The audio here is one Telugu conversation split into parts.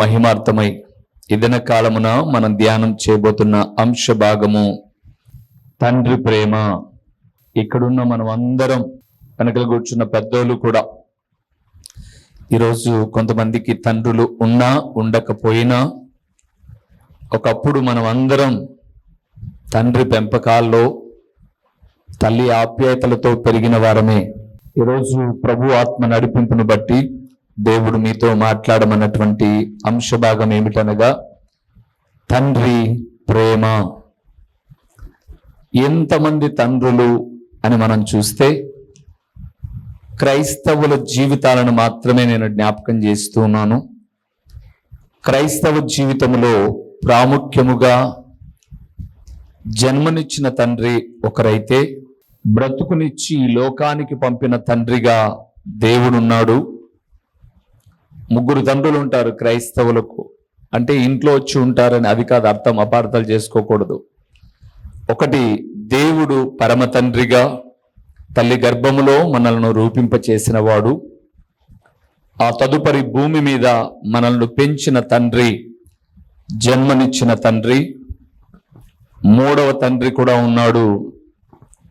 మహిమార్థమై. ఇదన కాలమున మనం ధ్యానం చేయబోతున్న అంశ భాగము తండ్రి ప్రేమ. ఇక్కడున్న మనం అందరం వెనకలు కూర్చున్న పెద్దోళ్ళు కూడా ఈరోజు కొంతమందికి తండ్రులు ఉన్నా ఉండకపోయినా ఒకప్పుడు మనం అందరం తండ్రి పెంపకాల్లో తల్లి ఆప్యాయతలతో పెరిగిన వారమే. ఈరోజు ప్రభు ఆత్మ నడిపింపును బట్టి దేవుడు మీతో మాట్లాడమన్నటువంటి అంశ భాగం ఏమిటనగా తండ్రి ప్రేమ. ఎంతమంది తండ్రులు అని మనం చూస్తే క్రైస్తవుల జీవితాలను మాత్రమే నేను జ్ఞాపకం చేస్తూ ఉన్నాను. క్రైస్తవ జీవితంలో ప్రాముఖ్యముగా జన్మనిచ్చిన తండ్రి ఒకరైతే బ్రతుకునిచ్చి ఈ లోకానికి పంపిన తండ్రిగా దేవుడున్నాడు. ముగ్గురు తండ్రులు ఉంటారు క్రైస్తవులకు. అంటే ఇంట్లో వచ్చి ఉంటారని అది కాదు అర్థం అపార్థాలు చేసుకోకూడదు. ఒకటి దేవుడు పరమ తండ్రిగా తల్లి గర్భములో మనల్ని రూపింపచేసినవాడు. వాడు ఆ తదుపరి భూమి మీద మనల్ని పెంచిన తండ్రి జన్మనిచ్చిన తండ్రి. మూడవ తండ్రి కూడా ఉన్నాడు.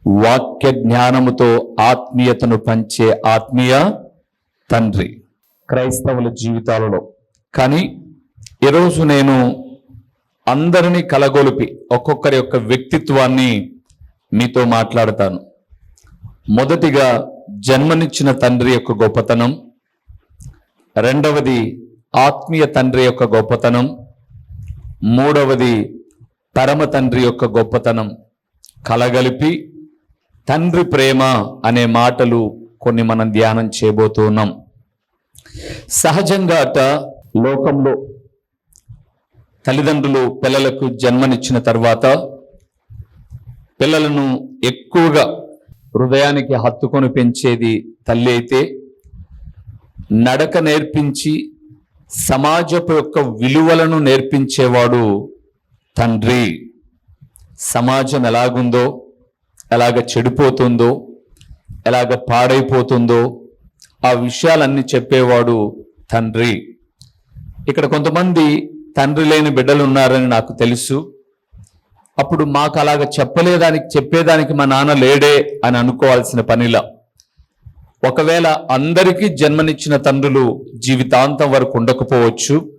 వాక్య జ్ఞానముతో ఆత్మీయతను పంచే ఆత్మీయ తండ్రి. క్రైస్తవుల జీవితాలలో. కానీ ఈరోజు నేను అందరినీ కలగొలిపి ఒక్కొక్కరి యొక్క వ్యక్తిత్వాన్ని మీతో మాట్లాడతాను. మొదటిగా జన్మనిచ్చిన తండ్రి యొక్క గొప్పతనం రెండవది ఆత్మీయ తండ్రి యొక్క గొప్పతనం మూడవది పరమ తండ్రి యొక్క గొప్పతనం. కలగలిపి తండ్రి ప్రేమ అనే మాటలు కొన్ని మనం ధ్యానం చేయబోతున్నాం సహజంగా అట లోకంలో తల్లిదండ్రులు పిల్లలకు జన్మనిచ్చిన తర్వాత పిల్లలను ఎక్కువగా హృదయానికి హత్తుకొని పెంచేది తల్లి అయితే నడక నేర్పించి సమాజపు యొక్క విలువలను నేర్పించేవాడు తండ్రి. సమాజం ఎలాగుందో ఎలాగ చెడిపోతుందో ఎలాగ పాడైపోతుందో ఆ విషయాలన్నీ చెప్పేవాడు తండ్రి. ఇక్కడ కొంతమంది తండ్రి లేని బిడ్డలు ఉన్నారని నాకు తెలుసు. అప్పుడు మాకు అలాగ చెప్పలేదానికి చెప్పేదానికి మా నాన్న లేడే అని అనుకోవాల్సిన పనిలా. ఒకవేళ అందరికీ జన్మనిచ్చిన తండ్రులు జీవితాంతం వరకు ఉండకపోవచ్చు.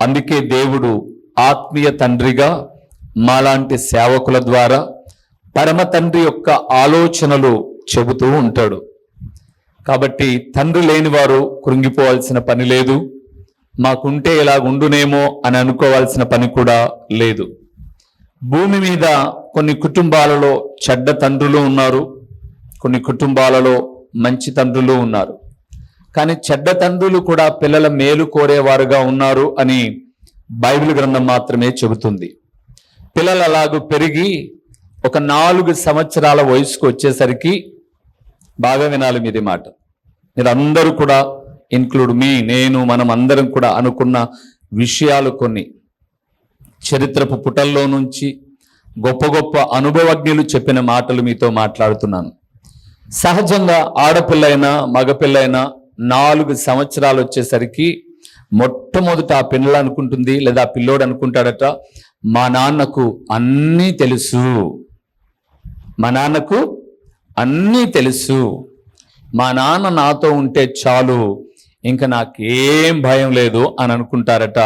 అందుకే దేవుడు ఆత్మీయ తండ్రిగా మాలాంటి సేవకుల ద్వారా పరమ తండ్రి యొక్క ఆలోచనలు చెబుతూ ఉంటాడు. కాబట్టి తండ్రి లేని వారు కృంగిపోవాల్సిన పని లేదు. మాకుంటే ఇలా ఉండునేమో అని అనుకోవాల్సిన పని కూడా లేదు. భూమి మీద కొన్ని కుటుంబాలలో చెడ్డ తండ్రులు ఉన్నారు. కొన్ని కుటుంబాలలో మంచి తండ్రులు ఉన్నారు. కానీ చెడ్డ తండ్రులు కూడా పిల్లల మేలు కోరేవారుగా ఉన్నారు అని బైబిల్ గ్రంథం మాత్రమే చెబుతుంది. పిల్లలు అలాగూ పెరిగి ఒక నాలుగు సంవత్సరాల వయసుకు వచ్చేసరికి బాగా వినాలి మీది మాట. మీరు అందరూ కూడా ఇన్క్లూడ్ మీ నేను మనం అందరం కూడా అనుకున్న విషయాలు కొన్ని. చరిత్రపు పుటల్లో నుంచి గొప్ప గొప్ప అనుభవజ్ఞులు చెప్పిన మాటలు మీతో మాట్లాడుతున్నాను. సహజంగా ఆడపిల్లైనా మగపిల్లైనా నాలుగు సంవత్సరాలు వచ్చేసరికి మొట్టమొదట ఆ పిల్లలు అనుకుంటుంది లేదా పిల్లోడు అనుకుంటాడట మా నాన్నకు అన్నీ తెలుసు. మా నాన్నకు అన్నీ తెలుసు. మా నాన్న నాతో ఉంటే చాలు ఇంకా నాకేం భయం లేదు అని అనుకుంటారట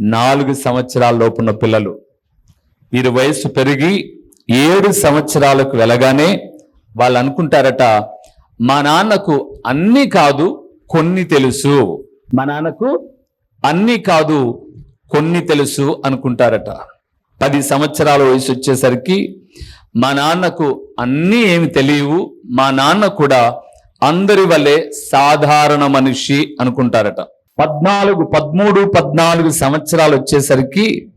నాలుగు సంవత్సరాల లోపున్న పిల్లలు. వీరి వయస్సు పెరిగి ఏడు సంవత్సరాలకు వెళ్ళగానే వాళ్ళు అనుకుంటారట మా నాన్నకు అన్నీ కాదు కొన్ని తెలుసు. మా నాన్నకు అన్నీ కాదు కొన్ని తెలుసు అనుకుంటారట. పది సంవత్సరాల వయసు వచ్చేసరికి మా నాన్నకు అన్నీ ఏమి తెలియవు. మా నాన్న కూడా అందరి వల్లే సాధారణ మనిషి అనుకుంటారట. పద్నాలుగు పదమూడు పద్నాలుగు సంవత్సరాలు వచ్చేసరికి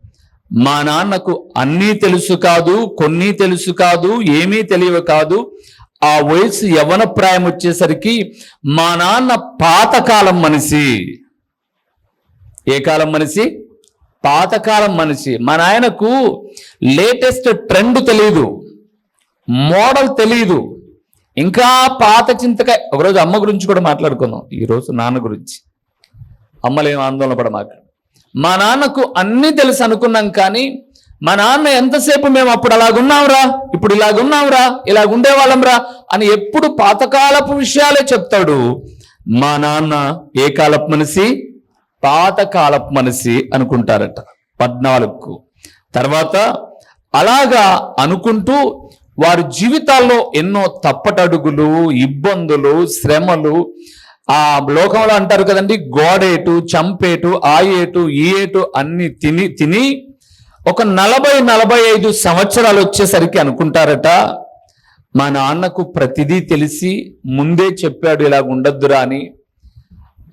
మా నాన్నకు అన్నీ తెలుసు కాదు కొన్ని తెలుసు కాదు ఏమీ తెలియవు కాదు. ఆ వయసు యవన ప్రాయం వచ్చేసరికి మా నాన్న పాతకాలం మనిషి. ఏ కాలం మనిషి? పాతకాలం మనిషి. మా నాయనకు లేటెస్ట్ ట్రెండ్ తెలియదు మోడల్ తెలియదు ఇంకా పాత చింతకాయ ఒకరోజు అమ్మ గురించి కూడా మాట్లాడుకుందాం. ఈరోజు నాన్న గురించి. అమ్మలేం ఆందోళన పడమాక. మా నాన్నకు అన్నీ తెలుసు అనుకున్నాం కానీ మా నాన్న ఎంతసేపు మేము అప్పుడు అలాగున్నాంరా? ఇప్పుడు ఇలాగున్నాంరా? ఇలాగుండేవాళ్ళంరా? అని ఎప్పుడు పాతకాలపు విషయాలే చెప్తాడు. మా నాన్న ఏ కాలపు మనిషి పాతకాలపు మనిషి అనుకుంటారట పద్నాలుగుకు. తర్వాత అలాగా అనుకుంటూ వారి జీవితాల్లో ఎన్నో తప్పటడుగులు ఇబ్బందులు శ్రమలు ఆ లోకంలో అంటారు కదండి గోడేటు చంపేటు ఆయేటు ఈయేటు అన్ని తిని తిని ఒక నలభై నలభై ఐదు సంవత్సరాలు వచ్చేసరికి అనుకుంటారట. మా నాన్నకు ప్రతిదీ తెలిసి ముందే చెప్పాడు ఇలాగ ఉండద్దురా అని.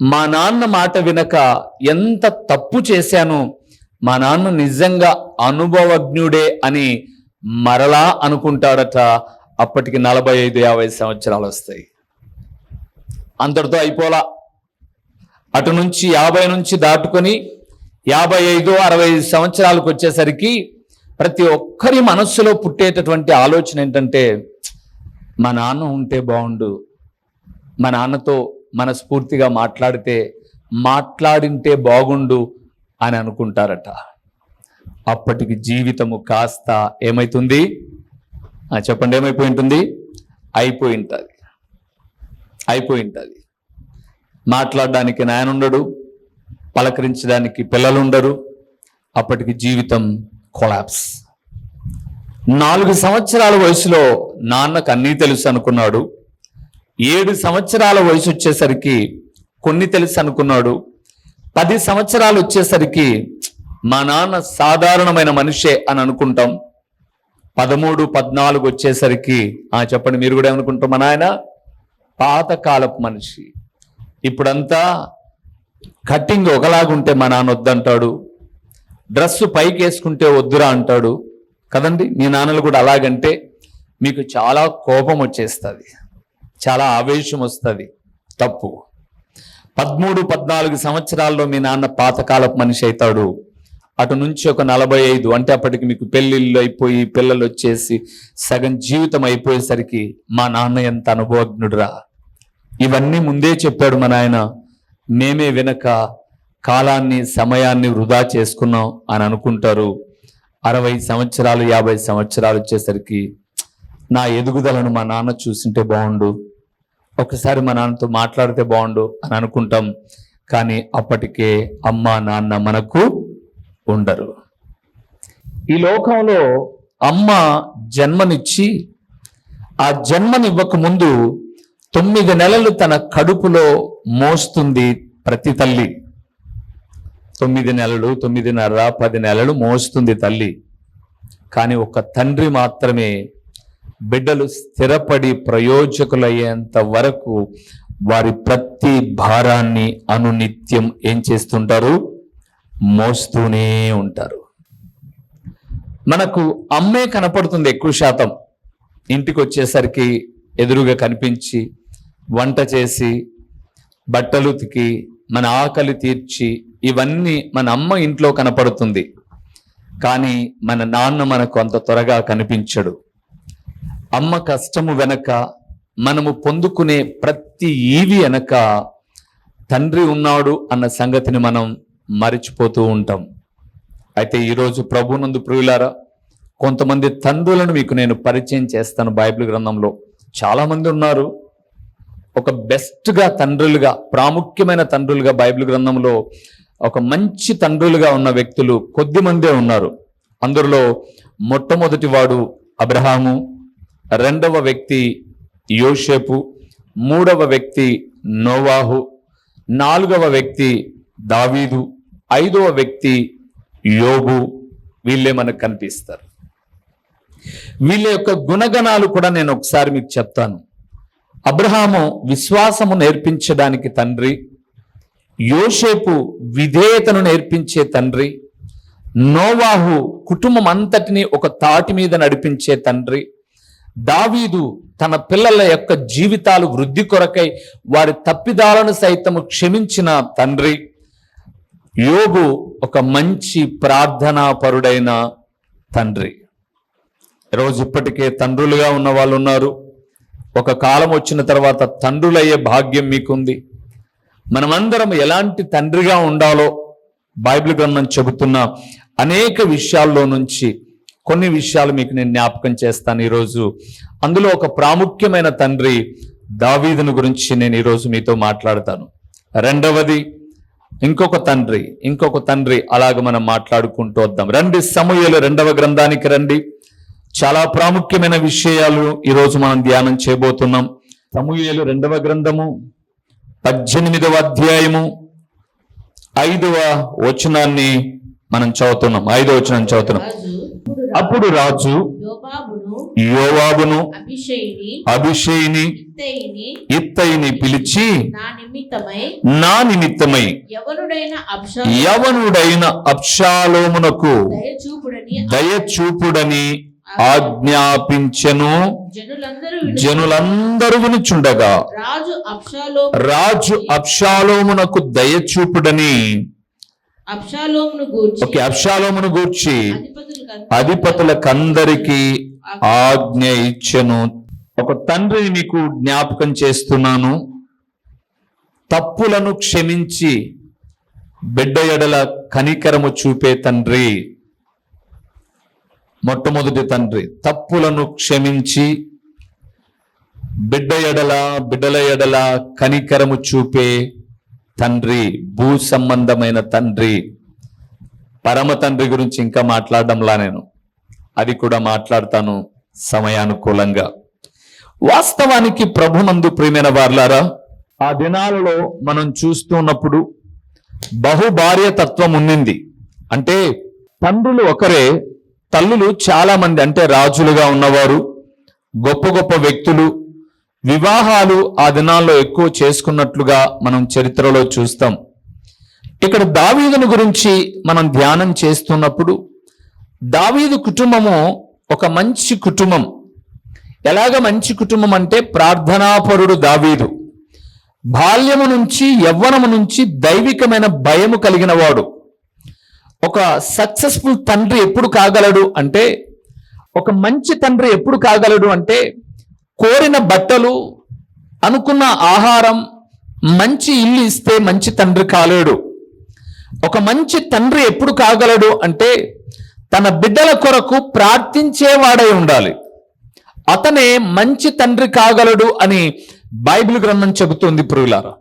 మా నాన్న మాట వినక ఎంత తప్పు చేశాను మా నాన్న నిజంగా అనుభవజ్ఞుడే అని మరలా అనుకుంటాడట అప్పటికి నలభై ఐదు యాభై సంవత్సరాలు వస్తాయి. అంతటితో అయిపోలా. అటు నుంచి యాభై నుంచి దాటుకొని యాభై ఐదు అరవై ఐదు సంవత్సరాలకు వచ్చేసరికి ప్రతి ఒక్కరి మనస్సులో పుట్టేటటువంటి ఆలోచన ఏంటంటే మా నాన్న ఉంటే బాగుండు. మా నాన్నతో మనస్ఫూర్తిగా మాట్లాడితే మాట్లాడింటే బాగుండు అని అనుకుంటారట. అప్పటికి జీవితము కాస్త ఏమైతుంది? చెప్పండి ఏమైపోయి ఉంటుంది అయిపోయి ఉంటుంది అయిపోయి ఉంటుంది మాట్లాడడానికి నాయన ఉండడు పలకరించడానికి పిల్లలు ఉండరు అప్పటికి జీవితం కొలాప్స్. నాలుగు సంవత్సరాల వయసులో నాన్నకు అన్నీ తెలుసు అనుకున్నాడు. ఏడు సంవత్సరాల వయసు వచ్చేసరికి కొన్ని తెలుసు అనుకున్నాడు. పది సంవత్సరాలు వచ్చేసరికి మా నాన్న సాధారణమైన మనిషే అని అనుకుంటాం. పదమూడు పద్నాలుగు వచ్చేసరికి ఆ చెప్పండి మీరు కూడా ఏమనుకుంటారు? మా నాయన పాతకాలపు మనిషి. ఇప్పుడంతా కట్టింగ్ ఒకలాగుంటే మా నాన్న వద్దంటాడు. డ్రెస్సు పైకి వేసుకుంటే వద్దురా అంటాడు. కదండి మీ నాన్నలు కూడా అలాగంటే మీకు చాలా కోపం వచ్చేస్తుంది. చాలా ఆవేశం వస్తుంది. తప్పు. పదమూడు పద్నాలుగు సంవత్సరాల్లో మీ నాన్న పాతకాలపు మనిషి అవుతాడు. అటు నుంచి ఒక నలభై ఐదు అంటే అప్పటికి మీకు పెళ్ళిళ్ళు అయిపోయి పిల్లలు వచ్చేసి సగం జీవితం అయిపోయేసరికి మా నాన్న ఎంత అనుభవజ్ఞుడురా. ఇవన్నీ ముందే చెప్పాడు మా నాయన. మేమే వినక కాలాన్ని సమయాన్ని వృధా చేసుకున్నాం అని అనుకుంటారు. అరవై సంవత్సరాలు యాభై సంవత్సరాలు వచ్చేసరికి నా ఎదుగుదలను మా నాన్న చూసింటే బాగుండు. ఒకసారి మా నాన్నతో మాట్లాడితే బాగుండు అని అనుకుంటాం. కానీ అప్పటికే అమ్మ నాన్న మనకు ఉండరు. ఈ లోకంలో అమ్మ జన్మనిచ్చి ఆ జన్మనివ్వక ముందు తొమ్మిది నెలలు తన కడుపులో మోస్తుంది ప్రతి తల్లి. తొమ్మిది నెలలు తొమ్మిదిన్నర పది నెలలు మోస్తుంది తల్లి. కానీ ఒక తండ్రి మాత్రమే బిడ్డలు స్థిరపడి ప్రయోజకులయ్యేంత వరకు వారి ప్రతి భారాన్ని అనునిత్యం ఏం చేస్తుంటారు? మోస్తూనే ఉంటారు. మనకు అమ్మే కనపడుతుంది ఎక్కువ శాతం. ఇంటికి వచ్చేసరికి ఎదురుగా కనిపించి వంట చేసి బట్టలు ఉతికి మన ఆకలి తీర్చి ఇవన్నీ మన అమ్మ ఇంట్లో కనపడుతుంది. కానీ మన నాన్న మనకు అంత త్వరగా కనిపించడు. అమ్మ కష్టము వెనక మనము పొందుకునే ప్రతి ఈవి వెనక తండ్రి ఉన్నాడు అన్న సంగతిని మనం మరిచిపోతూ ఉంటాం. అయితే ఈరోజు ప్రభునందు ప్రియులారా కొంతమంది తండ్రులను మీకు నేను పరిచయం చేస్తాను బైబిల్ గ్రంథంలో. చాలామంది ఉన్నారు ఒక బెస్ట్గా తండ్రులుగా ప్రాముఖ్యమైన తండ్రులుగా బైబిల్ గ్రంథంలో ఒక మంచి తండ్రులుగా ఉన్న వ్యక్తులు కొద్ది మందే ఉన్నారు. అందులో మొట్టమొదటి వాడు అబ్రహాము రెండవ వ్యక్తి యోషేపు మూడవ వ్యక్తి నోవాహు నాలుగవ వ్యక్తి దావీదు ఐదవ వ్యక్తి యోగు వీళ్ళే మనకు కనిపిస్తారు. వీళ్ళ యొక్క గుణగణాలు కూడా నేను ఒకసారి మీకు చెప్తాను. అబ్రహాము విశ్వాసము నేర్పించడానికి తండ్రి. యోషేపు విధేయతను నేర్పించే తండ్రి. నోవాహు కుటుంబం అంతటిని ఒక తాటి మీద నడిపించే తండ్రి. దావీదు తన పిల్లల యొక్క జీవితాలు వృద్ధి కొరకై వారి తప్పిదాలను సైతము క్షమించిన తండ్రి. యోగు ఒక మంచి ప్రార్థనాపరుడైన తండ్రి. ఈరోజు ఇప్పటికే తండ్రులుగా ఉన్న వాళ్ళు ఉన్నారు. ఒక కాలం వచ్చిన తర్వాత తండ్రులయ్యే భాగ్యం మీకుంది. మనమందరం ఎలాంటి తండ్రిగా ఉండాలో బైబిల్ గ్రంథం చెబుతున్న అనేక విషయాల్లో నుంచి కొన్ని విషయాలు మీకు నేను జ్ఞాపకం చేస్తాను ఈరోజు. అందులో ఒక ప్రాముఖ్యమైన తండ్రి దావీదును గురించి నేను ఈరోజు మీతో మాట్లాడతాను. రెండవది ఇంకొక తండ్రి ఇంకొక తండ్రి అలాగ మనం మాట్లాడుకుంటూ వద్దాం. రండి సమూహలు రెండవ గ్రంథానికి రండి. చాలా ప్రాముఖ్యమైన విషయాలు ఈరోజు మనం ధ్యానం చేయబోతున్నాం. సమూహలు రెండవ గ్రంథము పద్దెనిమిదవ అధ్యాయము ఐదవ వచనాన్ని మనం చదువుతున్నాం. ఐదవ వచనం చదువుతున్నాం. అప్పుడు రాజు యోవాబును అభిషేయిని ఇత్తయిని పిలిచి నా నిమిత్తమై యవనుడైన అప్షాలోమునకు దయచూపుడని ఆజ్ఞాపించెను. జనులందరూ విను- జనులందరూ వినుచుండగా రాజు అప్షాలోమునకు దయచూపుడని ఓకే అప్షాలోమును గూర్చి అధిపతులకందరికి ఆజ్ఞ ఇచ్చెను. ఒక తండ్రిని మీకు జ్ఞాపకం చేస్తున్నాను. తప్పులను క్షమించి బిడ్డ ఎడల కనికరము చూపే తండ్రి. మొట్టమొదటి తండ్రి. తప్పులను క్షమించి బిడ్డ ఎడల బిడ్డల ఎడల కనికరము చూపే తండ్రి. భూ సంబంధమైన తండ్రి. పరమ తండ్రి గురించి ఇంకా మాట్లాడడంలా నేను. అది కూడా మాట్లాడతాను సమయానుకూలంగా. వాస్తవానికి ప్రభునందు ప్రియమైన వార్లారా ఆ దినాలలో మనం చూస్తున్నప్పుడు బహుభార్య తత్వం ఉన్నింది. అంటే తండ్రులు ఒకరే తల్లులు చాలా మంది అంటే రాజులుగా ఉన్నవారు గొప్ప గొప్ప వ్యక్తులు వివాహాలు ఆ దినాల్లో ఎక్కువ చేసుకున్నట్లుగా మనం చరిత్రలో చూస్తాం. ఇక్కడ దావీదును గురించి మనం ధ్యానం చేస్తున్నప్పుడు దావీదు కుటుంబము ఒక మంచి కుటుంబం. ఎలాగ మంచి కుటుంబం అంటే ప్రార్థనాపరుడు దావీదు. బాల్యము నుంచి యవ్వనము నుంచి దైవికమైన భయము కలిగిన వాడు. ఒక సక్సెస్ఫుల్ తండ్రి ఎప్పుడు కాగలడు అంటే ఒక మంచి తండ్రి ఎప్పుడు కాగలడు అంటే కోరిన బట్టలు అనుకున్న ఆహారం మంచి ఇల్లు ఇస్తే మంచి తండ్రి కాలేడు. ఒక మంచి తండ్రి ఎప్పుడు కాగలడు అంటే తన బిడ్డల కొరకు ప్రార్థించేవాడై ఉండాలి. అతనే మంచి తండ్రి కాగలడు అని బైబిల్ గ్రంథం చెబుతుంది ప్రియులారా.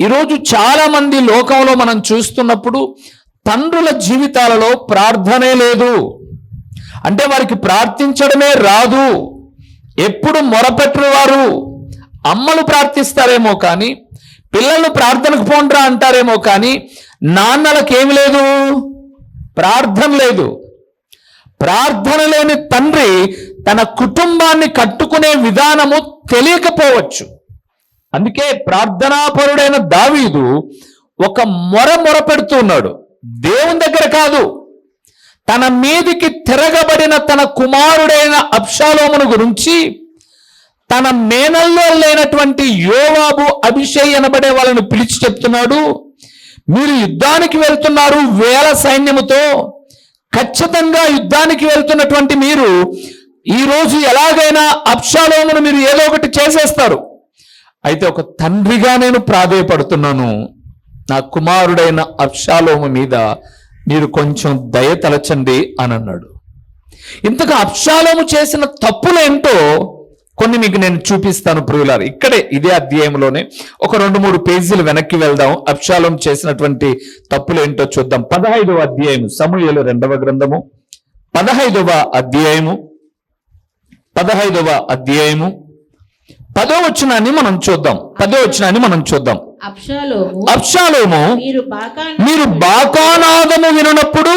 ఈరోజు చాలా మంది లోకంలో మనం చూస్తున్నప్పుడు తండ్రుల జీవితాలలో ప్రార్థనే లేదు. అంటే వారికి ప్రార్థించడమే రాదు. ఎప్పుడు మొరపెట్టరు వారు. అమ్మలు ప్రార్థిస్తారేమో కానీ పిల్లలు ప్రార్థనకు పోండ్రా అంటారేమో కానీ నాన్నలకేమి లేదు? ప్రార్థన లేదు. ప్రార్థన లేని తండ్రి తన కుటుంబాన్ని కట్టుకునే విధానము తెలియకపోవచ్చు. అందుకే ప్రార్థనాపరుడైన దావీదు ఒక మొర మొర పెడుతున్నాడు దేవుని దగ్గర కాదు. తన మీదికి తిరగబడిన తన కుమారుడైన అప్షాలోమును గురించి తన మేనల్లో లేనటువంటి యోవాబు అభిషేక్ అనబడే వాళ్ళని పిలిచి చెప్తున్నాడు. మీరు యుద్ధానికి వెళ్తున్నారు వేల సైన్యముతో ఖచ్చితంగా యుద్ధానికి వెళ్తున్నటువంటి మీరు ఈరోజు ఎలాగైనా అప్షాలోమును మీరు ఏదో ఒకటి చేసేస్తారు. అయితే ఒక తండ్రిగా నేను ప్రాధేయపడుతున్నాను. నా కుమారుడైన అప్షాలోము మీద మీరు కొంచెం దయ తలచండి అని అన్నాడు. ఇంతగా అప్షాలోము చేసిన తప్పులేంటో కొన్ని మీకు నేను చూపిస్తాను ప్రియులారు. ఇక్కడే ఇదే అధ్యాయంలోనే ఒక రెండు మూడు పేజీలు వెనక్కి వెళ్దాం. అప్షాలం చేసినటువంటి తప్పులు ఏంటో చూద్దాం. పదహైదవ అధ్యాయము సమూహలు రెండవ గ్రంథము. పదహైదవ అధ్యాయము పదహైదవ అధ్యాయము. పదో వచనాన్ని మనం చూద్దాం. పదో వచనాన్ని మనం చూద్దాం. అప్షాలోము మీరు బాకా మీరు బాకానాదము వినప్పుడు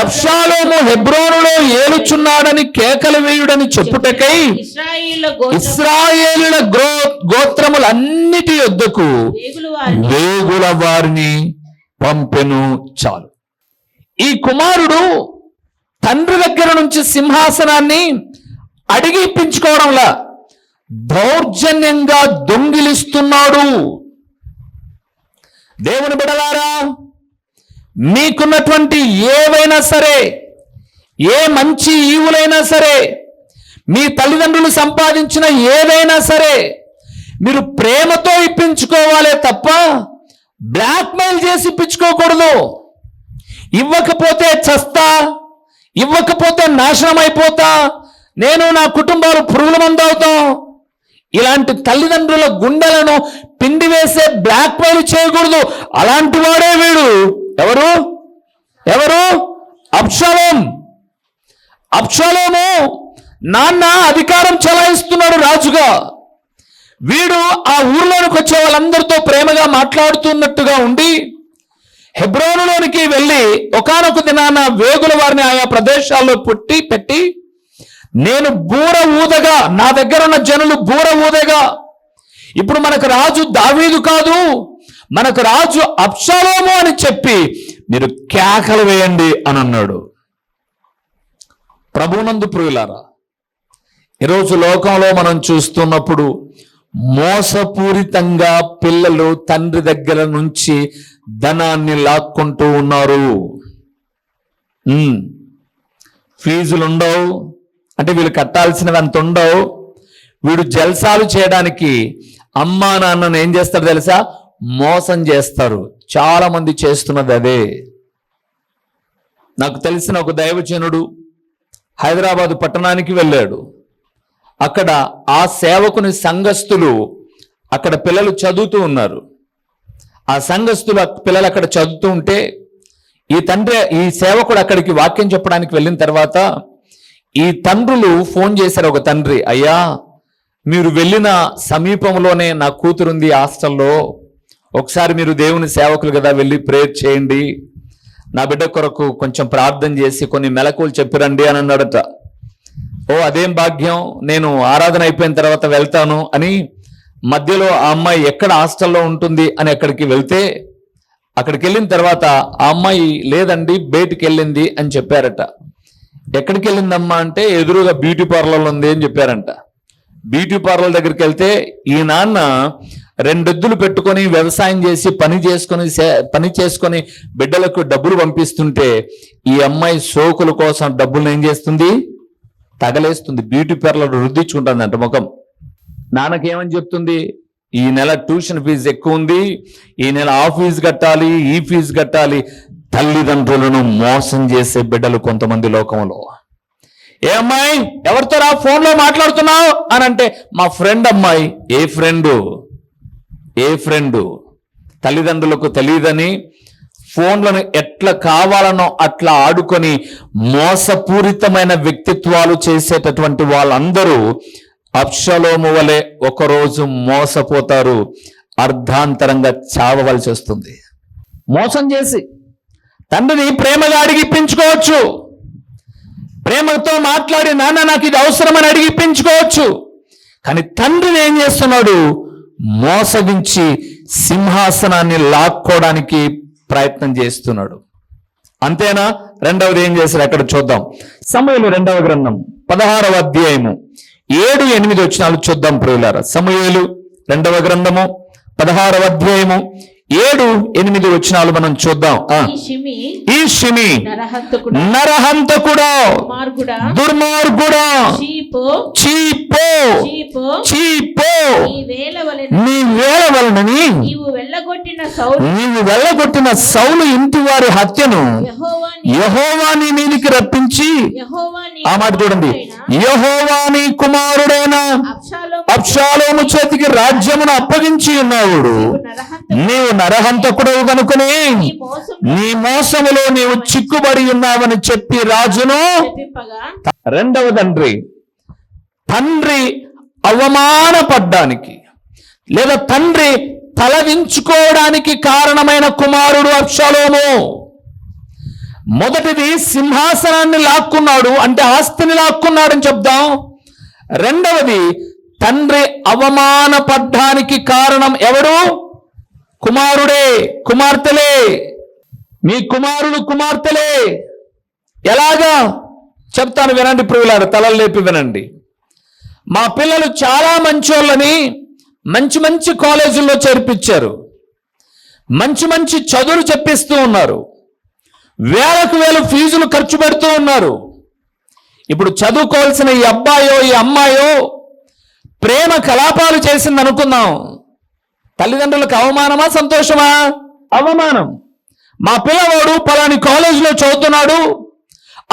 అప్షాలోము హెబ్రోనులో ఏలుచున్నాడని కేకలు వేయుడని చెప్పుటకై ఇస్రాయేలుల గో గోత్రములన్నిటి యొద్దకు వేగులు వారిని వేగుల వారిని పంపెను చాలు. ఈ కుమారుడు తండ్రి దగ్గర నుంచి సింహాసనాన్ని అడిగి ఇప్పించుకోవడంలా దౌర్జన్యంగా దొంగిలిస్తున్నాడు. దేవుని బిడలారా మీకున్నటువంటి ఏవైనా సరే ఏ మంచి ఈవులైనా సరే మీ తల్లిదండ్రులు సంపాదించిన ఏదైనా సరే మీరు ప్రేమతో ఇప్పించుకోవాలే తప్ప బ్లాక్మెయిల్ చేసి ఇప్పించుకోకూడదు. ఇవ్వకపోతే చస్తా ఇవ్వకపోతే నాశనం అయిపోతా నేను నా కుటుంబాలు పురుగుల మందు అవుతాం. ఇలాంటి తల్లిదండ్రుల గుండెలను పిండి వేసే బ్లాక్మెయిల్ చేయకూడదు. అలాంటి వాడే వీడు. ఎవరు? ఎవరు? అప్షలోం అప్షలోము నాన్న అధికారం చెలాయిస్తున్నాడు రాజుగా. వీడు ఆ ఊర్లోనికి వచ్చే వాళ్ళందరితో ప్రేమగా మాట్లాడుతున్నట్టుగా ఉండి హెబ్రోనులోనికి వెళ్ళి ఒకనొక దినాన వేగుల వారిని ఆయా ప్రదేశాల్లో పుట్టి పెట్టి నేను బూర ఊదగా నా దగ్గర ఉన్న జనులు బూర ఊదగా. ఇప్పుడు మనకు రాజు దావీదు కాదు మనకు రాజు అప్సలోము అని చెప్పి మీరు కేకలు వేయండి అని అన్నాడు. ప్రభునందు ప్రియులారా ఈరోజు లోకంలో మనం చూస్తున్నప్పుడు మోసపూరితంగా పిల్లలు తండ్రి దగ్గర నుంచి ధనాన్ని లాక్కుంటూ ఉన్నారు. ఫీజులుండవు అంటే వీళ్ళు కట్టాల్సినవి అంత ఉండవు. వీడు జల్సాలు చేయడానికి అమ్మా నాన్నను ఏం చేస్తారు తెలుసా? మోసం చేస్తారు. చాలా మంది చేస్తున్నది అదే. నాకు తెలిసిన ఒక దైవజనుడు హైదరాబాద్ పట్టణానికి వెళ్ళాడు. అక్కడ ఆ సేవకుని సంఘస్థులు అక్కడ పిల్లలు చదువుతూ ఉన్నారు. ఆ సంఘస్థులు పిల్లలు అక్కడ చదువుతూ ఉంటే ఈ తండ్రి ఈ సేవకుడు అక్కడికి వాక్యం చెప్పడానికి వెళ్ళిన తర్వాత ఈ తండ్రులు ఫోన్ చేశారు ఒక తండ్రి అయ్యా మీరు వెళ్ళిన సమీపంలోనే నా కూతురుంది హాస్టల్లో. ఒకసారి మీరు దేవుని సేవకులు కదా వెళ్ళి ప్రేయర్ చేయండి. నా బిడ్డ కొరకు కొంచెం ప్రార్థన చేసి కొన్ని మెలకువలు చెప్పిరండి అని అన్నాడట. ఓ అదేం భాగ్యం? నేను ఆరాధన అయిపోయిన తర్వాత వెళ్తాను అని మధ్యలో ఆ అమ్మాయి ఎక్కడ హాస్టల్లో ఉంటుంది అని అక్కడికి వెళ్తే అక్కడికి వెళ్ళిన తర్వాత ఆ అమ్మాయి లేదండి బయటికి వెళ్ళింది అని చెప్పారట. ఎక్కడికి వెళ్ళిందమ్మా అంటే ఎదురుగా బ్యూటీ పార్లర్ ఉంది అని చెప్పారంట. బ్యూటీ పార్లర్ దగ్గరికి వెళ్తే ఈ నాన్న రెండెద్దులు పెట్టుకొని వ్యవసాయం చేసి పని చేసుకొని పని చేసుకొని బిడ్డలకు డబ్బులు పంపిస్తుంటే ఈ అమ్మాయి సోకుల కోసం డబ్బులు ఏం చేస్తుంది? తగలేస్తుంది. బ్యూటీ పార్లర్ రుద్దించుకుంటుంది అంట ముఖం. నాన్నకేమని చెప్తుంది? ఈ నెల ట్యూషన్ ఫీజు ఎక్కువ ఉంది. ఈ నెల ఆ ఫీజు కట్టాలి ఈ ఫీజు కట్టాలి. తల్లిదండ్రులను మోసం చేసే బిడ్డలు కొంతమంది లోకంలో. ఏ అమ్మాయి ఎవరితో రా ఫోన్లో మాట్లాడుతున్నావు? అని అంటే మా ఫ్రెండ్ అమ్మాయి. ఏ ఫ్రెండు? ఏ ఫ్రెండు? తల్లిదండ్రులకు తెలియదని ఫోన్లను ఎట్లా కావాలనో అట్లా ఆడుకొని మోసపూరితమైన వ్యక్తిత్వాలు చేసేటటువంటి వాళ్ళందరూ అప్షలోము వలె ఒకరోజు మోసపోతారు. అర్ధాంతరంగా చావవలసి వస్తుంది. మోసం చేసి తండ్రిని ప్రేమగా అడిగిప్పించుకోవచ్చు. ప్రేమతో మాట్లాడి నాన్న నాకు ఇది అవసరమని అడిగిప్పించుకోవచ్చు. కానీ తండ్రిని ఏం చేస్తున్నాడు? మోసగించి సింహాసనాన్ని లాక్కోవడానికి ప్రయత్నం చేస్తున్నాడు. అంతేనా? రెండవది ఏం చేశారు? అక్కడ చూద్దాం. సమయలు రెండవ గ్రంథం పదహారవ అధ్యాయము. ఏడు ఎనిమిది వచ్చినాలు చూద్దాం ప్రియులారా. సమయలు రెండవ గ్రంథము పదహారవ అధ్యాయము. ఏడు ఎనిమిది వచ్చినాలు మనం చూద్దాం. ఈ షిమి నరహంతకుడు నరహంతకుడా మార్గుడా దుర్మార్గుడా చీపు చీపో నీ వేల వలనని నీవు వెళ్ళగొట్టిన సౌలు ఇంటి వారి హత్యను యెహోవా నీ యహోవా నీ మీదికి రప్పించి ఆ మాట చూడండి. కుమారుడైన యహోవా నీ కుమారుడైన అబ్షాలోము చేతికి రాజ్యమును అప్పగించి ఉన్నావుడు. నీవు నరహంతకుడవు కనుకొని నీ మోసం నీ మోసములో నీవు చిక్కుబడి ఉన్నావని చెప్పి రాజును రెండవ తండ్రి తండ్రి అవమానపడ్డానికి లేదా తండ్రి తలదించుకోవడానికి కారణమైన కుమారుడు అప్షలోము మొదటిది సింహాసనాన్ని లాక్కున్నాడు అంటే ఆస్తిని లాక్కున్నాడని చెప్దాం. రెండవది తండ్రి అవమానపడ్డానికి కారణం ఎవరు కుమారుడే కుమార్తెలే. మీ కుమారుడు కుమార్తెలే. ఎలాగా? చెప్తాను వినండి ప్రియులారు తలలు లేపి వినండి. మా పిల్లలు చాలా మంచోళ్ళని మంచి మంచి కాలేజీల్లో చేర్పించారు. మంచి మంచి చదువులు చెప్పిస్తూ ఉన్నారు. వేలకు వేలు ఫీజులు ఖర్చు పెడుతూ ఉన్నారు. ఇప్పుడు చదువుకోవాల్సిన ఈ అబ్బాయో ఈ అమ్మాయో ప్రేమ కలాపాలు చేసింది అనుకుందాం. తల్లిదండ్రులకు అవమానమా సంతోషమా? అవమానం. మా పిల్లవాడు పలాని కాలేజీలో చదువుతున్నాడు.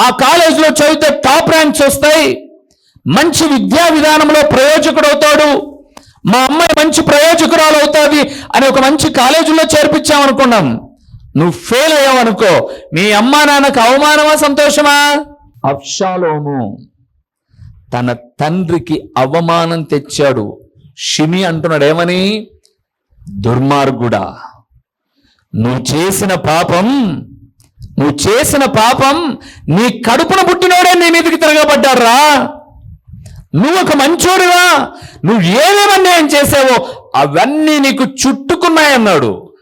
ఆ కాలేజీలో చదివితే టాప్ ర్యాంక్స్ వస్తాయి. మంచి విద్యా విధానంలో ప్రయోజకుడు అవుతాడు. మా అమ్మాయి మంచి ప్రయోజకురాలు అవుతాది అని ఒక మంచి కాలేజీలో చేర్పించామనుకున్నాం. నువ్వు ఫెయిల్ అయ్యావనుకో. మీ అమ్మా నాన్నకు అవమానమా సంతోషమా? అప్షాలోము తన తండ్రికి అవమానం తెచ్చాడు. షిమి అంటున్నాడు ఏమని? దుర్మార్గుడా నువ్వు చేసిన పాపం నువ్వు చేసిన పాపం నీ కడుపున పుట్టినోడే నీ మీదకి తిరగబడ్డారా నువ్వు ఒక మంచోడివా నువ్వు ఏమేమి అన్యాయం చేసావో అవన్నీ నీకు చుట్టుకున్నాయన్నాడు.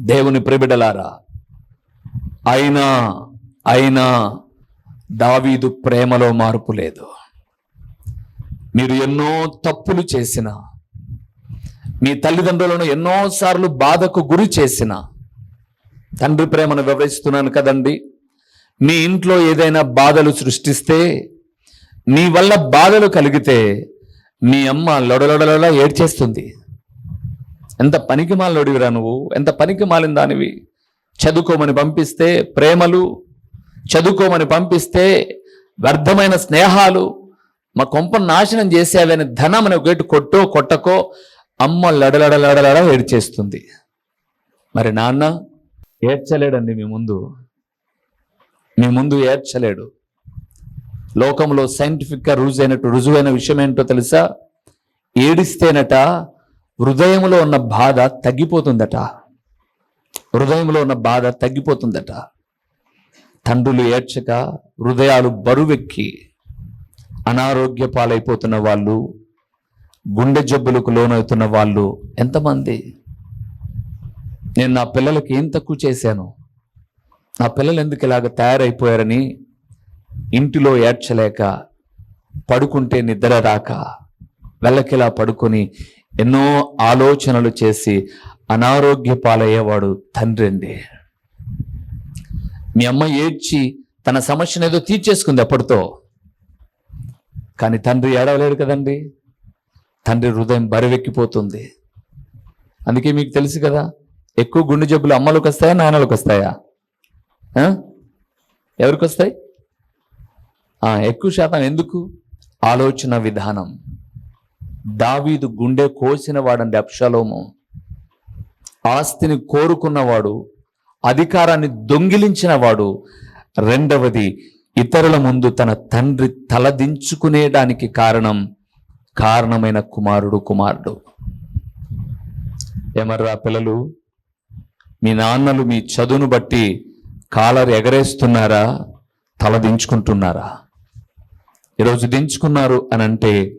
దేవుని ప్రిబిడలారా అయినా అయినా దావీదు ప్రేమలో మార్పు లేదు. మీరు ఎన్నో తప్పులు చేసిన మీ తల్లిదండ్రులను ఎన్నోసార్లు బాధకు గురి చేసిన తండ్రి ప్రేమను వివరిస్తున్నాను కదండి. మీ ఇంట్లో ఏదైనా బాధలు సృష్టిస్తే మీ వల్ల బాధలు కలిగితే మీ అమ్మ లొడలొడలొడ ఏడ్చేస్తుంది. ఎంత పనికి మాలినోడివిరా నువ్వు? ఎంత పనికి మాలిన దానివి? చదువుకోమని పంపిస్తే ప్రేమలు చదువుకోమని పంపిస్తే వ్యర్థమైన స్నేహాలు మా కొంపను నాశనం చేసేవని ధనం అని ఒకటి కొట్టో కొట్టకో అమ్మ లడలడలడలడ ఏడ్చేస్తుంది మరి నాన్న ఏడ్చలేడండి మీ ముందు. మీ ముందు ఏడ్చలేడు. లోకంలో సైంటిఫిక్గా రుజువైనట్టు రుజువైన విషయం ఏంటో తెలుసా? ఏడిస్తేనట హృదయంలో ఉన్న బాధ తగ్గిపోతుందట. హృదయంలో ఉన్న బాధ తగ్గిపోతుందట. తండ్రులు ఏడ్చక హృదయాలు బరువెక్కి అనారోగ్య పాలైపోతున్న వాళ్ళు గుండె జబ్బులకు లోనవుతున్న వాళ్ళు ఎంతమంది? నేను నా పిల్లలకి ఏం తక్కువ చేశాను. నా పిల్లలు ఎందుకు ఇలాగ తయారైపోయారని ఇంటిలో ఏడ్చలేక పడుకుంటే నిద్ర రాక వెళ్ళకిలా పడుకొని ఎన్నో ఆలోచనలు చేసి అనారోగ్య పాలయ్యేవాడు తండ్రి అండి. మీ అమ్మ ఏడ్చి తన సమస్యను ఏదో తీర్చేసుకుంది అప్పటితో. కానీ తండ్రి ఏడవలేడు కదండి. తండ్రి హృదయం బరువెక్కిపోతుంది. అందుకే మీకు తెలుసు కదా ఎక్కువ గుండె జబ్బులు అమ్మలకు వస్తాయా నాన్నలకు వస్తాయా? ఎవరికి వస్తాయి? ఎక్కువ శాతం ఎందుకు? ఆలోచన విధానం. దావీదు గుండె కోసిన వాడండి అప్షలోము ఆస్తిని కోరుకున్నవాడు అధికారాన్ని దొంగిలించిన వాడు రెండవది ఇతరుల ముందు తన తండ్రి తలదించుకునేడానికి కారణం కారణమైన కుమారుడు కుమారుడు. ఏమర్రా పిల్లలు? మీ నాన్నలు మీ చదువును బట్టి కాలర్ ఎగరేస్తున్నారా? తల దించుకుంటున్నారా? ఈరోజు దించుకున్నారు అని అంటే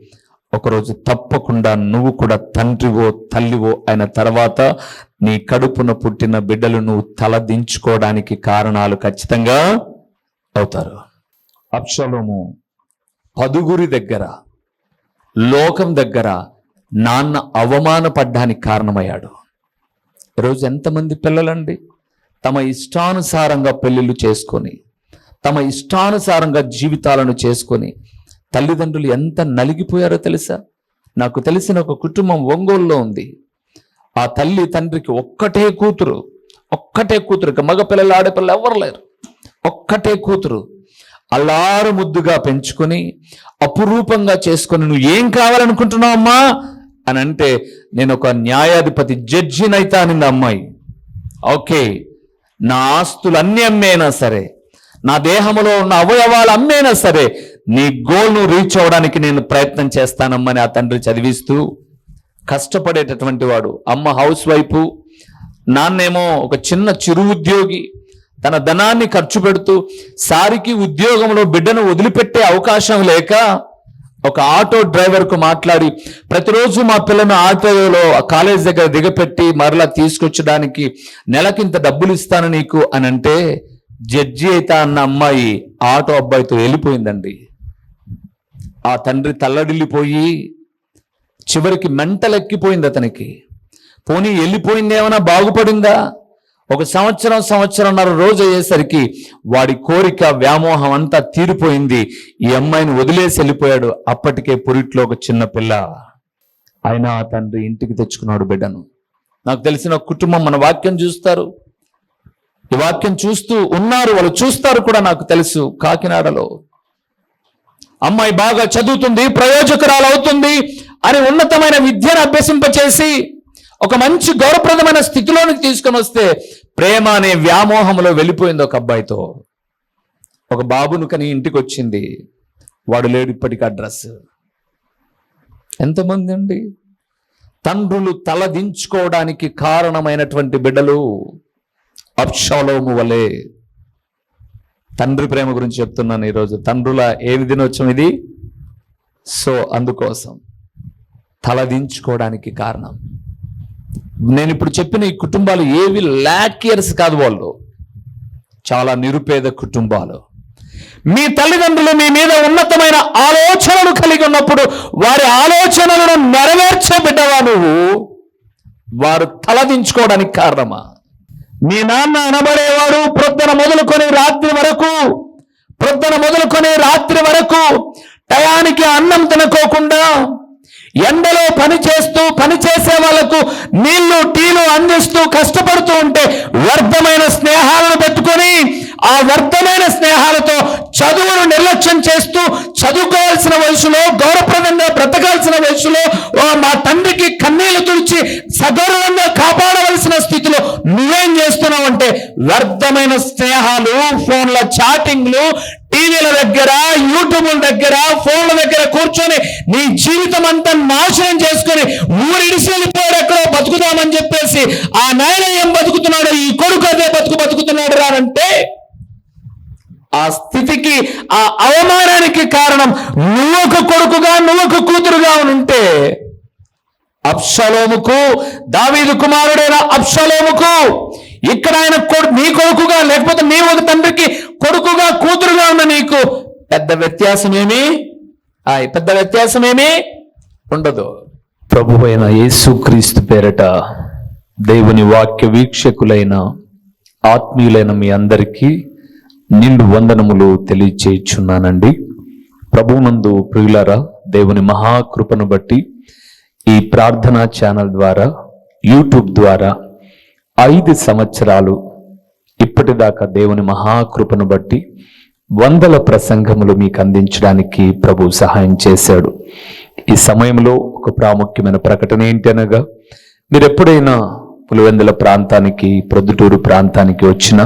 ఒకరోజు తప్పకుండా నువ్వు కూడా తండ్రివో తల్లివో అయిన తర్వాత నీ కడుపున పుట్టిన బిడ్డలు నువ్వు తలదించుకోవడానికి కారణాలు ఖచ్చితంగా అవుతారు. అప్షలోము పదుగురి దగ్గర లోకం దగ్గర నాన్న అవమానపడ్డానికి కారణమయ్యాడు. ఈరోజు ఎంతమంది పిల్లలండి? తమ ఇష్టానుసారంగా పెళ్ళిళ్ళు చేసుకొని తమ ఇష్టానుసారంగా జీవితాలను చేసుకొని తల్లిదండ్రులు ఎంత నలిగిపోయారో తెలుసా? నాకు తెలిసిన ఒక కుటుంబం ఒంగోలులో ఉంది. ఆ తల్లి తండ్రికి ఒక్కటే కూతురు. ఒక్కటే కూతురు. ఇక మగ పిల్లలు ఆడపిల్లలు ఎవరు లేరు. ఒక్కటే కూతురు. అల్లారు ముద్దుగా పెంచుకొని అపురూపంగా చేసుకొని నువ్వు ఏం కావాలనుకుంటున్నావు అమ్మా? అని అంటే నేను ఒక న్యాయాధిపతి జడ్జినైతా అనింది అమ్మాయి. ఓకే. నా ఆస్తులు అన్ని అమ్మేనా సరే నా దేహంలో ఉన్న అవయవాలు అమ్మేనా సరే నీ గోల్ను రీచ్ అవ్వడానికి నేను ప్రయత్నం చేస్తానమ్మని ఆ తండ్రి చదివిస్తూ కష్టపడేటటువంటి వాడు. అమ్మ హౌస్ వైఫ్ నాన్నేమో ఒక చిన్న చిరు ఉద్యోగి తన ధనాన్ని ఖర్చు పెడుతూ సారికి ఉద్యోగంలో బిడ్డను వదిలిపెట్టే అవకాశం లేక ఒక ఆటో డ్రైవర్కు మాట్లాడి ప్రతిరోజు మా పిల్లను ఆటోలో ఆ కాలేజ్ దగ్గర దిగపెట్టి మరలా తీసుకొచ్చడానికి నెలకింత డబ్బులు ఇస్తాను నీకు అని అంటే జడ్జి అయితే అన్న అమ్మాయి ఆటో అబ్బాయితో వెళ్ళిపోయిందండి. ఆ తండ్రి తల్లడిల్లిపోయి చివరికి మెంటలెక్కిపోయింది అతనికి. పోనీ వెళ్ళిపోయింది ఏమైనా బాగుపడిందా? ఒక సంవత్సరం సంవత్సరంన్నర రోజు అయ్యేసరికి వాడి కోరిక వ్యామోహం అంతా తీరిపోయింది. ఈ అమ్మాయిని వదిలేసి వెళ్ళిపోయాడు. అప్పటికే పురిట్లో ఒక చిన్న పిల్ల. ఆయన ఆ తండ్రి ఇంటికి తెచ్చుకున్నాడు బిడ్డను. నాకు తెలిసిన కుటుంబం మన వాక్యం చూస్తారు. ఈ వాక్యం చూస్తూ ఉన్నారు వాళ్ళు చూస్తారు కూడా నాకు తెలుసు కాకినాడలో. అమ్మాయి బాగా చదువుతుంది ప్రయోజకురాలు అవుతుంది అని ఉన్నతమైన విద్యను అభ్యసింపచేసి ఒక మంచి గౌరవప్రదమైన స్థితిలోనికి తీసుకొని వస్తే ప్రేమ అనే వ్యామోహంలో వెళ్ళిపోయింది ఒక అబ్బాయితో. ఒక బాబును కని ఇంటికి వచ్చింది వాడు లేడు ఇప్పటికి అడ్రస్. ఎంతమంది అండి? తండ్రులు తలదించుకోవడానికి కారణమైనటువంటి బిడ్డలు. అప్షలోము వలె తండ్రి ప్రేమ గురించి చెప్తున్నాను ఈరోజు. తండ్రుల ఏమి దినోత్సవం ఇది? సో అందుకోసం తలదించుకోవడానికి కారణం. నేను ఇప్పుడు చెప్పిన ఈ కుటుంబాలు ఏవి లాకియర్స్ కాదు వాళ్ళు. చాలా నిరుపేద కుటుంబాలు. మీ తల్లిదండ్రులు మీ మీద ఉన్నతమైన ఆలోచనలు కలిగి ఉన్నప్పుడు వారి ఆలోచనలను నెరవేర్చే బిడ్డవా నువ్వు? వారు తలదించుకోవడానికి కారణమా? మీ నాన్న అనబడేవాడు ప్రొద్దున మొదలుకొని రాత్రి వరకు ప్రొద్దున మొదలుకొని రాత్రి వరకు టయానికి అన్నం తినకోకుండా ఎండలో పని చేస్తూ పని చేసే వాళ్ళకు నీళ్ళు టీలు అందిస్తూ కష్టపడుతూ ఉంటే వ్యర్థమైన స్నేహాలను పెట్టుకొని ఆ వ్యర్థమైన స్నేహాలతో చదువును నిర్లక్ష్యం చేస్తూ చదువుకోవాల్సిన వయసులో గౌరవప్రదంగా బ్రతకాల్సిన వయసులో మా తండ్రికి కన్నీళ్ళు తుడిచి సగౌరవంగా కాపాడవలసిన స్థితిలో నువ్వేం చేస్తున్నావు అంటే వ్యర్థమైన స్నేహాలు ఫోన్ల చాటింగ్లు టీవీల దగ్గర యూట్యూబ్ల దగ్గర ఫోన్ల దగ్గర కూర్చొని నీ జీవితం అంతా నాశనం చేసుకొని ఊరిడిసి వెళ్ళిపోయాడు ఎక్కడో బతుకుదామని చెప్పేసి ఆ నాయన ఏం బతుకుతున్నాడు ఈ కొడుకు అదే బతుకు బతుకుతున్నాడు రానంటే ఆ స్థితికి ఆ అవమానానికి కారణం నువ్వు ఒక కొడుకుగా నువ్వు ఒక కూతురుగా ఉంటే అప్షలోముకు దావీదు కుమారుడైన అప్షలోముకు ఇక్కడ ఆయన నీ కొడుకుగా లేకపోతే నీ ఒక తండ్రికి కొడుకుగా కూతురుగా ఉన్న నీకు పెద్ద వ్యత్యాసమేమి? ఆ పెద్ద వ్యత్యాసమేమి ఉండదు. ప్రభు అయిన యేసుక్రీస్తు పేరట దేవుని వాక్య వీక్షకులైన ఆత్మీయులైన మీ అందరికీ నిండు వందనములు తెలియచేయుచున్నానండి. ప్రభునందు ప్రియులారా దేవుని మహాకృపను బట్టి ఈ ప్రార్థనా ఛానల్ ద్వారా యూట్యూబ్ ద్వారా ఐదు సంవత్సరాలు ఇప్పటిదాకా దేవుని మహాకృపను బట్టి వందల ప్రసంగములు మీకు అందించడానికి ప్రభు సహాయం చేశాడు. ఈ సమయంలో ఒక ప్రాముఖ్యమైన ప్రకటన ఏంటి అనగా మీరు ఎప్పుడైనా పులివెందుల ప్రాంతానికి ప్రొద్దుటూరు ప్రాంతానికి వచ్చినా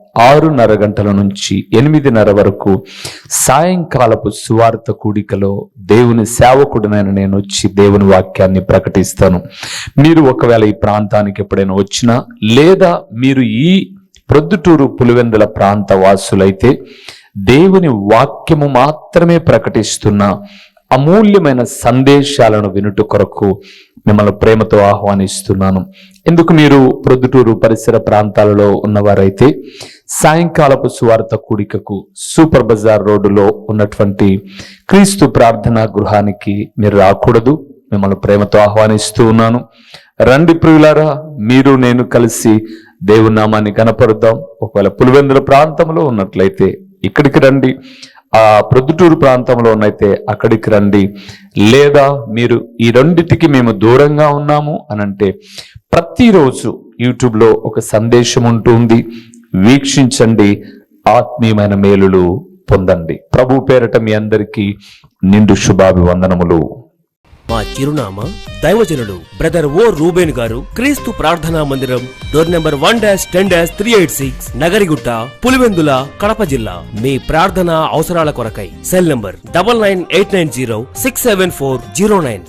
ఆరున్నర గంటల నుంచి ఎనిమిదిన్నర వరకు సాయంకాలపు సువార్త కూడికలో దేవుని సేవకుడినైన నేను వచ్చి దేవుని వాక్యాన్ని ప్రకటిస్తాను. మీరు ఒకవేళ ఈ ప్రాంతానికి ఎప్పుడైనా వచ్చినా లేదా మీరు ఈ ప్రొద్దుటూరు పులివెందుల ప్రాంత వాసులైతే దేవుని వాక్యము మాత్రమే ప్రకటిస్తున్న అమూల్యమైన సందేశాలను వినుట కొరకు మిమ్మల్ని ప్రేమతో ఆహ్వానిస్తున్నాను. ఎందుకు మీరు ప్రొద్దుటూరు పరిసర ప్రాంతాలలో ఉన్నవారైతే సాయంకాలపు సువార్త కూడికకు సూపర్ బజార్ రోడ్డులో ఉన్నటువంటి క్రీస్తు ప్రార్థనా గృహానికి మీరు రాకూడదు. మిమ్మల్ని ప్రేమతో ఆహ్వానిస్తూ ఉన్నాను. రండి ప్రియులారా మీరు నేను కలిసి దేవుని నామాన్ని కనపడదాం ఒకవేళ పులివెందుల ప్రాంతంలో ఉన్నట్లయితే ఇక్కడికి రండి. ఆ ప్రొద్దుటూరు ప్రాంతంలో ఉన్నైతే అక్కడికి రండి. లేదా మీరు ఈ రెండిటికి మేము దూరంగా ఉన్నాము అనంటే ప్రతిరోజు యూట్యూబ్లో ఒక సందేశం ఉంటుంది వీక్షించండి ఆత్మీయమైన మేలులు పొందండి. ప్రభు పేరట మీ అందరికీ నిండు శుభాభివందనములు. మా చిరునామా దైవజనుడు బ్రదర్ ఓ రూబేన్ గారు క్రీస్తు ప్రార్థనా మందిరం door number one dash ten dash three eight six Nagarigutta Pulivendula Kadapa జిల్లా. మీ ప్రార్థనా అవసరాల కొరకై cell number double nine eight nine zero six seven four zero nine.